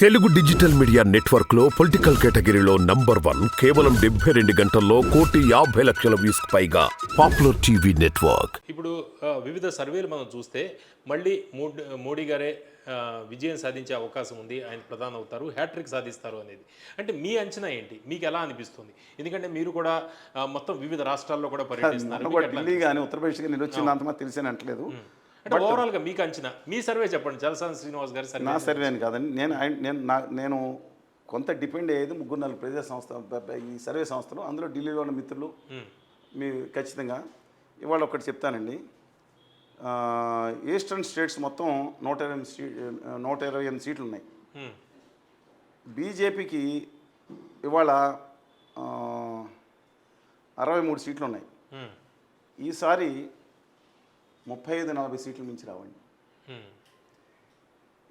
Telugu digital media నెట్వర్క్లో political కేటగిరీలో number one కేవలం డెబ్బై రెండు గంటల్లో కోటి యాభై లక్షల వ్యూస్ పైగా పాపులర్ టీవీ నెట్వర్క్. ఇప్పుడు వివిధ సర్వేలు మనం చూస్తే మళ్ళీ మోడ్- మోడీ గారే విజయం సాధించే అవకాశం ఉంది. ఆయన ప్రధాని అవుతారు హ్యాట్రిక్ సాధిస్తారు అనేది. అంటే మీ అంచనా ఏంటి? మీకు ఎలా అనిపిస్తుంది? ఎందుకంటే మీరు కూడా మొత్తం వివిధ రాష్ట్రాల్లో కూడా పర్యటిస్తున్నారు. ఢిల్లీ కానీ ఉత్తరప్రదేశ్ కానీ నేను వచ్చింది అంతమా తెలిసాను అంటలేదు అంటే ఓవరాల్గా మీకు అంచనా మీ సర్వే చెప్పండి. చలసాని శ్రీనివాస్ గారి సర్వే నా సర్వే అని కాదండి. నేను నేను నా నేను కొంత డిపెండ్ అయ్యేది ముగ్గురు నాలుగు ప్రదేశ సంస్థ ఈ సర్వే సంస్థలు అందులో ఢిల్లీలో ఉన్న మిత్రులు మీ ఖచ్చితంగా. ఇవాళ ఒకటి చెప్తానండి. ఈస్టర్న్ స్టేట్స్ మొత్తం నూట ఇరవై ఎనిమిది సీ నూట ఇరవై ఎనిమిది సీట్లు ఉన్నాయి. బీజేపీకి ఇవాళ అరవై మూడు సీట్లు ఉన్నాయి. ఈసారి ముప్పై ఐదు నలభై సీట్లు మించి రావండి.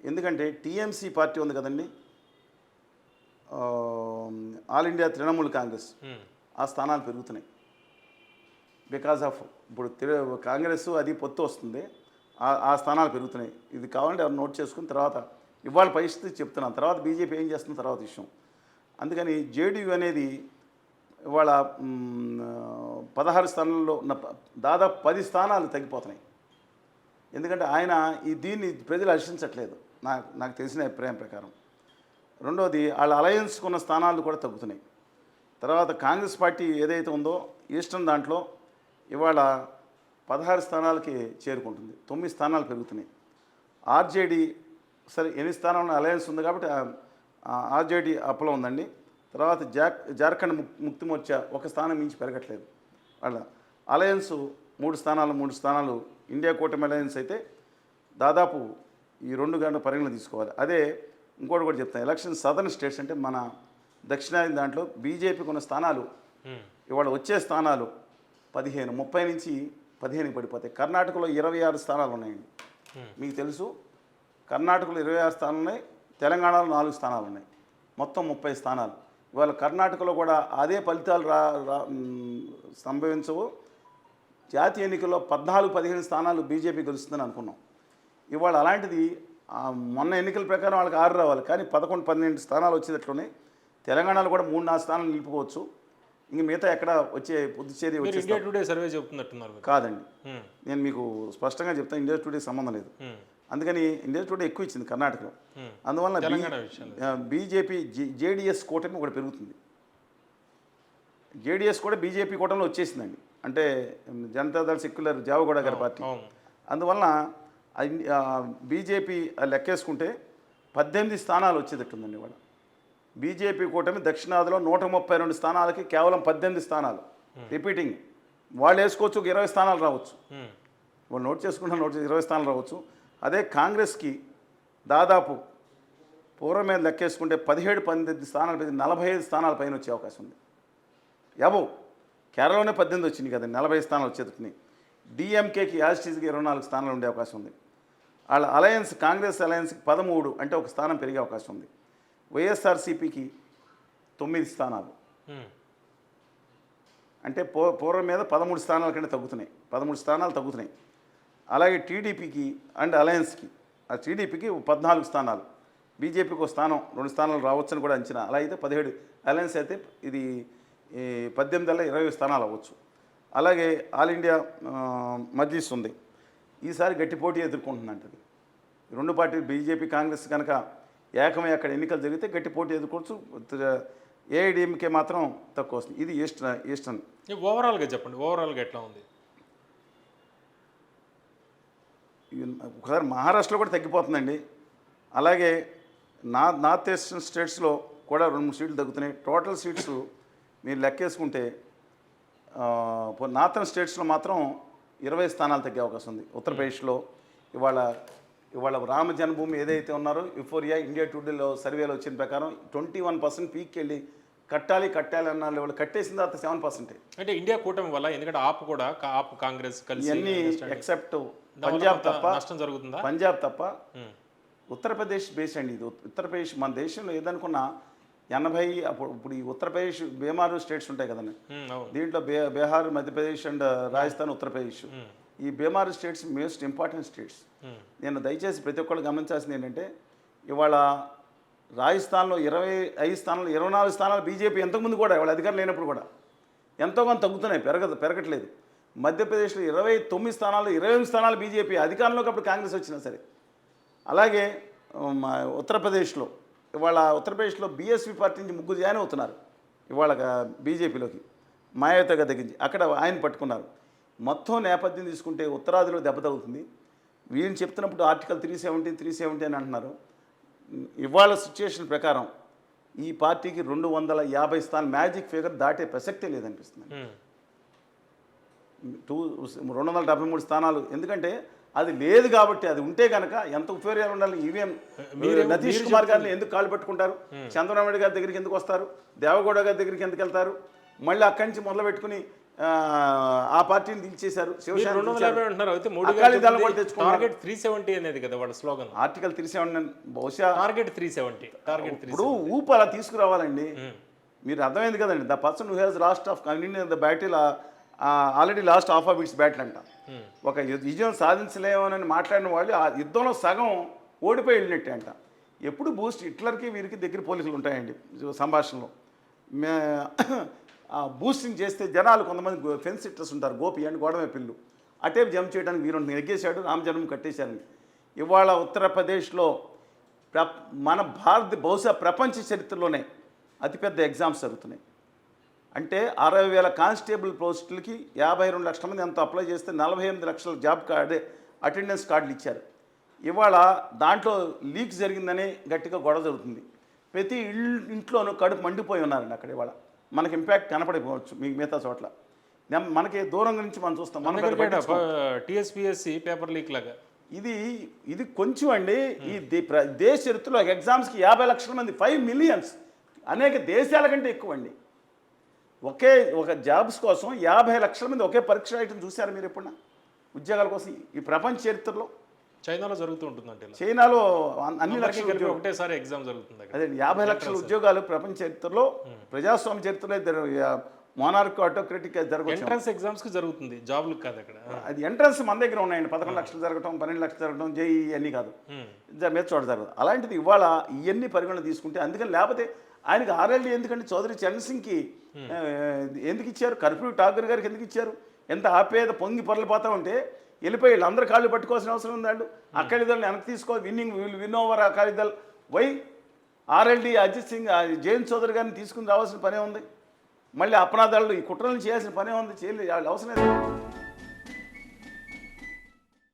ఎందుకంటే టీఎంసీ పార్టీ ఉంది కదండి. All India Trinamool Congress. ఆ స్థానాలు పెరుగుతున్నాయి. బికాజ్ ఆఫ్ ఇప్పుడు కాంగ్రెస్ అది పొత్తు వస్తుంది. ఆ- స్థానాలు పెరుగుతున్నాయి. ఇది కావాలంటే ఎవరు నోట్ చేసుకుని తర్వాత ఇవాళ పరిస్థితి చెప్తున్నాను. తర్వాత బీజేపీ ఏం చేస్తుంది తర్వాత విషయం. అందుకని జేడీయూ అనేది ఇవాళ పదహారు స్థానాల్లో ఉన్న దాదాపు పది స్థానాలు తగ్గిపోతున్నాయి. ఎందుకంటే ఆయన ఈ దీన్ని ప్రజలు హర్షించట్లేదు. నాకు నాకు తెలిసిన అభిప్రాయం ప్రకారం. రెండోది వాళ్ళ అలయన్స్కున్న స్థానాలు కూడా తగ్గుతున్నాయి. తర్వాత కాంగ్రెస్ పార్టీ ఏదైతే ఉందో ఈస్టర్న్ దాంట్లో ఇవాళ పదహారు స్థానాలకి చేరుకుంటుంది. తొమ్మిది స్థానాలు పెరుగుతున్నాయి. ఆర్జేడీ సరే ఎన్ని స్థానాల్లో అలయన్స్ ఉంది కాబట్టి ఆర్జేడీ అప్పలో ఉందండి. తర్వాత జాక్ జార్ఖండ్ ముక్తి మోర్చా ఒక స్థానం మించి పెరగట్లేదు. వాళ్ళ అలయన్స్ మూడు స్థానాలు మూడు స్థానాలు ఇండియా కూటమి అలయన్స్ అయితే దాదాపు ఈ రెండు గంటల పరిగణన తీసుకోవాలి. అదే ఇంకోటి కూడా చెప్తాను. ఎలక్షన్ సదర్న్ స్టేట్స్ అంటే మన దక్షిణాది దాంట్లో బీజేపీకి ఉన్న స్థానాలు ఇవాళ వచ్చే స్థానాలు పదిహేను ముప్పై నుంచి పదిహేను పడిపోతాయి. కర్ణాటకలో ఇరవై ఆరు స్థానాలు ఉన్నాయండి. మీకు తెలుసు కర్ణాటకలో ఇరవై ఆరు స్థానాలు ఉన్నాయి తెలంగాణలో నాలుగు స్థానాలు ఉన్నాయి. మొత్తం ముప్పై స్థానాలు. ఇవాళ కర్ణాటకలో కూడా అదే ఫలితాలు రా సంభవించవు. జాతీయ ఎన్నికల్లో పద్నాలుగు పదిహేను స్థానాలు బీజేపీ గెలుస్తుందని అనుకున్నాం. ఇవాళ అలాంటిది మొన్న ఎన్నికల ప్రకారం వాళ్ళకి ఆరు రావాలి. కానీ పదకొండు పన్నెండు స్థానాలు వచ్చేటట్లునే తెలంగాణలో కూడా మూడు నాలుగు స్థానాలు నిలుపుకోవచ్చు ఇంక మిగతా ఎక్కడ వచ్చే పుదుచ్చేరి వచ్చే టుడే సర్వే చెప్తున్నట్టున్నారు. కాదండి. నేను మీకు స్పష్టంగా చెప్తాను ఇండియా టుడేకి సంబంధం లేదు. అందుకని ఇండియా టుడే ఎక్కువ ఇచ్చింది కర్ణాటకలో. అందువల్ల. బీజేపీ జేడిఎస్ కూటమి ఒకటి పెరుగుతుంది. జేడిఎస్ కూడా బీజేపీ కూటమిలో వచ్చేసిందండి. అంటే జనతాదళ సెక్యులర్ జావగౌడ గారి పార్టీ. అందువలన బీజేపీ లెక్కేసుకుంటే పద్దెనిమిది స్థానాలు వచ్చేటట్టుందండి ఇవాళ. బీజేపీ కూటమి దక్షిణాదిలో నూట ముప్పై రెండు స్థానాలకి కేవలం పద్దెనిమిది స్థానాలు. రిపీటింగ్. వాళ్ళు వేసుకోవచ్చు ఒక ఇరవై స్థానాలు రావచ్చు. వాళ్ళు నోట్ చేసుకుంటే నోట్ చేసి ఇరవై స్థానాలు రావచ్చు. అదే కాంగ్రెస్కి దాదాపు పూర్వం మీద లెక్కేసుకుంటే పదిహేడు పద్దెనిమిది స్థానాలు నలభై ఐదు స్థానాల పైన వచ్చే అవకాశం ఉంది. ఎవో కేరళలోనే పద్దెనిమిది వచ్చింది కదా నలభై స్థానాలు వచ్చేటట్టున్నాయి డిఎంకేకి యాజిటీస్కి ఇరవై నాలుగు స్థానాలు ఉండే అవకాశం ఉంది. వాళ్ళ అలయన్స్ కాంగ్రెస్ అలయన్స్కి పదమూడు అంటే ఒక స్థానం పెరిగే అవకాశం ఉంది. వైఎస్ఆర్సీపీకి తొమ్మిది స్థానాలు. అంటే పూ పూర్వం మీద పదమూడు స్థానాల కంటే తగ్గుతున్నాయి. పదమూడు స్థానాలు తగ్గుతున్నాయి. అలాగే టీడీపీకి అండ్ అలయన్స్కి ఆ టీడీపీకి పద్నాలుగు స్థానాలు. బీజేపీకి ఒక స్థానం రెండు స్థానాలు రావచ్చని కూడా అంచనా. అలా అయితే పదిహేడు అలయన్స్ అయితే ఇది ఈ పద్దెనిమిది అలా ఇరవై స్థానాలు అవ్వచ్చు అలాగే ఆల్ ఇండియా మజ్లిస్ ఉంది. ఈసారి గట్టి పోటీ ఎదుర్కొంటుందంటది. ఈ రెండు పార్టీలు బీజేపీ కాంగ్రెస్ కనుక ఏకమై అక్కడ ఎన్నికలు జరిగితే గట్టి పోటీ ఎదుర్కోవచ్చు. ఏఐడిఎంకే మాత్రం తక్కువ వస్తుంది. ఇది ఈస్టర్న్. ఈస్టర్న్ ఓవరాల్గా చెప్పండి. ఓవరాల్గా ఎట్లా ఉంది? ఒకసారి మహారాష్ట్రలో కూడా తగ్గిపోతుందండి. అలాగే నా నార్త్ ఈస్టర్న్ స్టేట్స్లో కూడా రెండు మూడు సీట్లు తగ్గుతున్నాయి. టోటల్ సీట్స్ మీరు లెక్కేసుకుంటే నార్థన్ స్టేట్స్లో మాత్రం ఇరవై స్థానాలు తగ్గే అవకాశం ఉంది. ఉత్తరప్రదేశ్లో ఇవాళ ఇవాళ రామ జన్మభూమి ఏదైతే ఉన్నారో యుఫోరియా ఇండియా టుడేలో సర్వేలో వచ్చిన ప్రకారం ట్వంటీ వన్ పర్సెంట్ పీక్కి వెళ్ళి కట్టాలి కట్టాలి అన్న లెవెల్ కట్టేసిన తర్వాత సెవెన్ పర్సెంటే. అంటే ఇండియా కూటమి వల్ల ఎందుకంటే ఆప్ కూడా ఆప్ కాంగ్రెస్ కలిసి understanding. ఎక్సెప్ట్ పంజాబ్ తప్ప నష్టం జరుగుతుందా? పంజాబ్ తప్ప ఉత్తరప్రదేశ్ బేస్ అండి ఇది. ఉత్- ఉత్తరప్రదేశ్ మన దేశంలో ఏదనుకున్నా ఎనభై అప్పుడు ఇప్పుడు ఈ ఉత్తరప్రదేశ్ బీమారు స్టేట్స్ ఉంటాయి కదండి. దీంట్లో బే బీహార్ మధ్యప్రదేశ్ అండ్ రాజస్థాన్ ఉత్తరప్రదేశ్. ఈ Bimaru states most important states. నేను దయచేసి ప్రతి ఒక్కళ్ళు గమనించాల్సింది ఏంటంటే ఇవాళ రాజస్థాన్లో ఇరవై ఐదు స్థానాలు ఇరవై నాలుగు స్థానాలు బీజేపీ ఎంతకుముందు కూడా వాళ్ళ అధికారం లేనప్పుడు కూడా ఎంతో కొంత తగ్గుతున్నాయి పెరగదు పెరగట్లేదు. మధ్యప్రదేశ్లో ఇరవై తొమ్మిది స్థానాలు ఇరవై ఎనిమిది స్థానాలు బీజేపీ అధికారంలోకి అప్పుడు కాంగ్రెస్ వచ్చినా సరే. అలాగే మా ఉత్తరప్రదేశ్లో ఇవాళ ఉత్తరప్రదేశ్లో బీఎస్పీ పార్టీ నుంచి ముగ్గురు జాయిన్ అవుతున్నారు. ఇవాళ బీజేపీలోకి మాయావతిగా తగ్గించి అక్కడ ఆయన పట్టుకున్నారు. మొత్తం నేపథ్యం తీసుకుంటే ఉత్తరాదిలో దెబ్బ తగ్గుతుంది వీళ్ళని చెప్తున్నప్పుడు article three seventy three seventy అని అంటున్నారు. ఇవాళ సిచ్యుయేషన్ ప్రకారం ఈ పార్టీకి రెండు వందల యాభై స్థానం మ్యాజిక్ ఫిగర్ దాటే ప్రసక్తే లేదనిపిస్తుంది. టూ రెండు వందల డెబ్బై మూడు స్థానాలు. ఎందుకంటే అది లేదు కాబట్టి అది ఉంటే కనుక ఎంత ఉపయోగాలు ఉండాలి? ఈవీఎం మీరేమో- నితీష్ మీరు కుమార్ గారిని ఎందుకు కాళ్ళు పెట్టుకుంటారు? చంద్రబాబు నాయుడు గారి దగ్గరికి ఎందుకు వస్తారు? దేవగౌడ గారి దగ్గరికి ఎందుకు వెళ్తారు? మళ్ళీ అక్కడి నుంచి మొదలు పెట్టుకుని ఆ, పార్టీని దిల్చేశారు మీరు. టార్గెట్ త్రీ సెవెంటీ అనేది కదా వాళ్ళ స్లోగన్. ఆర్టికల్ త్రీ సెవెన్ బహుశా టార్గెట్ త్రీ సెవెంటీ టార్గెట్ ఇప్పుడు ఊపు అలా తీసుకురావాలండి. మీరు అర్థమైంది కదండి. The person who has lost of continue the battle already lost of of its battle అంట. ఒక విజయం సాధించలేమని మాట్లాడిన వాళ్ళు ఆ యుద్ధంలో సగం ఓడిపోయి వెళ్ళినట్టే అంట ఎప్పుడు బూస్ట్ హిట్లర్కి వీరికి దగ్గర పోలికలు ఉంటాయండి సంభాషణలో. మే ఆ బూస్టింగ్ చేస్తే జనాలు కొంతమంది ఫెన్స్ ఇట్టర్స్ ఉంటారు గోపి అండ్ గోడమే పిల్లు. అటే జంప్ చేయడానికి వీరు ఎగ్గేశాడు రామజన్మం కట్టేశారని ఇవాళ ఉత్తరప్రదేశ్లో ప్ర మన భారత బహుశా ప్రపంచ చరిత్రలోనే అతిపెద్ద ఎగ్జామ్స్ జరుగుతున్నాయి. అంటే అరవై వేల కానిస్టేబుల్ పోస్టులకి యాభై రెండు లక్షల మంది ఎంత అప్లై చేస్తే నలభై ఎనిమిది లక్షల జాబ్ కార్డే అటెండెన్స్ కార్డులు ఇచ్చారు. ఇవాళ దాంట్లో లీక్ జరిగిందని గట్టిగా గొడవ జరుగుతుంది. ప్రతి ఇంట్లోనూ కడుపు మండిపోయి ఉన్నారండి అక్కడ ఇవాళ. మనకి ఇంపాక్ట్ కనపడిపోవచ్చు మీ మిగతా చోట్ల. మనకి దూరం నుంచి మనం చూస్తాం. మనం. టీఎస్పీఎస్సి పేపర్ లీక్ లాగా. ఇది ఇది కొంచెం అండి ఈ దే- ప్ర- దేశ చరిత్రలో ఎగ్జామ్స్కి యాభై లక్షల మంది ఫైవ్ మిలియన్స్ అనేక దేశాల కంటే ఎక్కువ అండి ఒకే ఒక జాబ్స్ కోసం యాభై లక్షల మంది ఒకే పరీక్ష రాయటం చూశారు మీరు ఎప్పుడన్నా? ఉద్యోగాల కోసం ఈ ప్రపంచ చరిత్రలో? చైనాలో జరుగుతూ ఉంటుందంటే చైనాలో అన్- అన్ని లక్షల ఒకటేసారి ఎగ్జామ్ జరుగుతుంది అదే యాభై లక్షల ఉద్యోగాలు ప్రపంచ చరిత్రలో ప్రజాస్వామ్య చరిత్రలో మోనార్క్ ఆటోక్రటిక్ జరగవచ్చు ఎంట్రన్స్ ఎగ్జామ్స్కి జరుగుతుంది జాబ్లకు కాదు అక్కడ. అది ఎంట్రన్స్ మన దగ్గర ఉన్నాయండి పదకొండు లక్షలు జరగటం పన్నెండు లక్షలు జరగటం జేఈ అన్నీ కాదు. మీద చోట జరగదు. అలాంటిది ఇవాళ ఇవన్నీ పరిగణన తీసుకుంటే అందుకని లేకపోతే ఆయనకి ఆర్ఎల్డీ ఎందుకంటే చౌదరి చరణ్ సింగ్కి ఎందుకు ఇచ్చారు? కర్పూరి ఠాకూర్ గారికి ఎందుకు ఇచ్చారు? ఎంత ఆపేద పొంగి పొరలిపోతా ఉంటే వెళ్ళిపోయి వీళ్ళందరూ కాళ్ళు పట్టుకోవాల్సిన అవసరం ఉందండి అకాలీదల్ని వెనక్కి తీసుకో winning win over Akali Dal why? RLD Ajit Singh Jayant Chaudhary గారిని తీసుకుని రావాల్సిన పనే ఉంది. మళ్ళీ అపరాధాలు ఈ కుట్రలను చేయాల్సిన పనే ఉంది. చేయలేదు అవసరం లేదు.